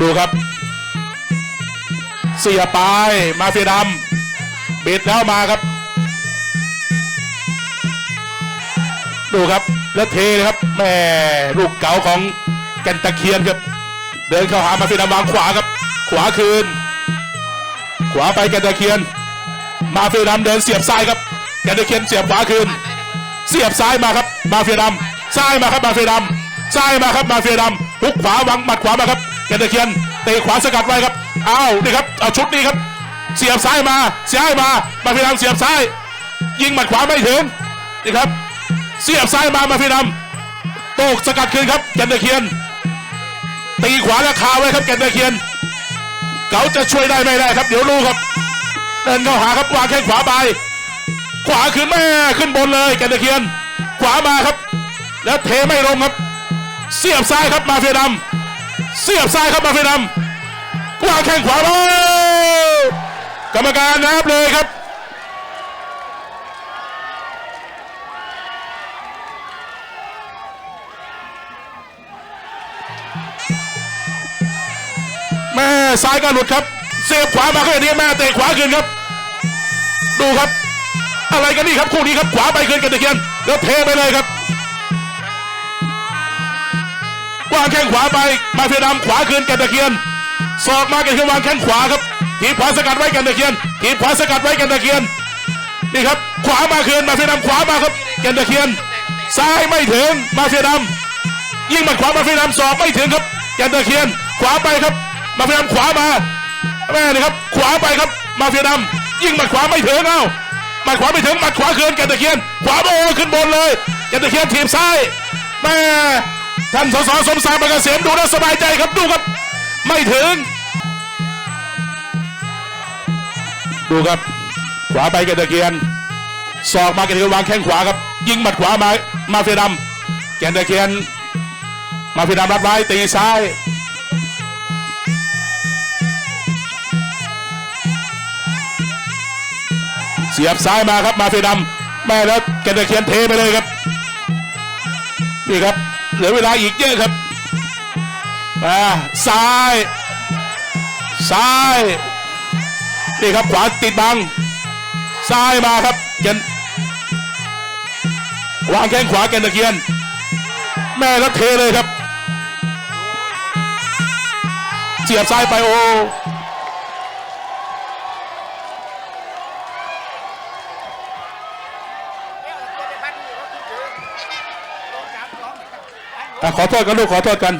ดูครับ เสียปลายมาเฟียดำบิดแล้วมาครับ ดูครับแล้วเทเลยครับแม่ลูกเก๋าของแก่นตะเคียนครับ เดินเข้าหามาเฟียดำวางขวาครับ ขวาคืน ขวาไปแก่นตะเคียน มาเฟียดำเดินเสียบซ้ายครับแก่นตะเคียนเสียบขวาคืน เสียบซ้ายมาครับ มาเฟียดำซ้ายมาครับมาเฟียดำซ้ายมาครับมาเฟียดำ หุกขวาวางหมัดขวามาครับแก่นตะเคียนเตะขวาสกัดไว้ครับอ้าวนี่ครับเอาชุดนี้ครับ เสียบซ้ายมาเสียบมามาเฟียดำเสียบซ้าย ยิงหมัดขวาไม่ถึงนี่ครับ เสียบซ้ายมามาเฟียดำโตกสกัดคืนครับแก่นตะเคียน ตีขวาแล้วคาไว้ครับแก่นตะเคียนเขาจะช่วยได้ไม่ได้ครับ เดี๋ยวรู้ครับเดินเข้าหาครับวางแข้งขวาไปขวาขึ้นแม่ขึ้นบนเลยแกนตะเคียน ขวามาครับ แล้วเทไม่ลงครับ เสียบซ้ายครับมาเฟียดำเสียบซ้ายครับมาเฟียดำกวางแข้งขวาไปกรรมการนับเลยครับแม่ซ้ายก็หลุดครับ เสียบขวามาก็อย่างนี้แม่เตะขวาขึ้นครับ ดูครับ อะไรกันนี่ครับคู่นี้ครับขวาไปขึ้นกันตะเคียนแล้วเทไปเลยครับ วางแข้งขวาไปมาเฟียดำขวาคืนแกนตะเคียนศอกมาแกนเคียนวางแข้งขวาครับทีขวาสกัดไว้แกนตะเคียนทีขวาสกัดไว้แกนตะเคียนนี่ครับขวามาคืนมาเฟียดำขวามาครับแกนตะเคียนซ้ายไม่ถึงมาเฟียดำยิ่งหมัดขวามาเฟียดำศอกไม่ถึงครับแกนตะเคียนขวาไปครับมาเฟียดำขวามาแม่นี่ครับขวาไปครับมาเฟียดำยิ่งหมัดขวาไม่ถึงเอ้าหมัดขวาไม่ถึงหมัดขวาคืนแกนตะเคียนขวาโบขึ้นบนเลยแกนตะเคียนถีบซ้ายแม่ ท่านสสสมศักดิ์ประเกษมดูแล้วสบายใจครับดูครับ ไม่ถึง ดูครับขวาไปแกนตะเคียนศอกมาแกนตะเคียนวางแข้งขวาครับ ยิงหมัดขวามามาเฟียดำแกนตะเคียน มาเฟียดำรับไว้ตีซ้ายเสียบซ้ายมาครับมาเฟียดำแม่แล้วแกนตะเคียนเทไปเลยครับนี่ครับ เหลือเวลาอีกเยอะครับมาซ้าย ซ้ายนี่ครับขวาติดบัง ซ้ายมาครับแกนวางแข้งขวาแกนตะเคียน แม่แล้วเทเลยครับ เสียบซ้ายไปโอ้ ขอโทษกันลูกขอโทษกัน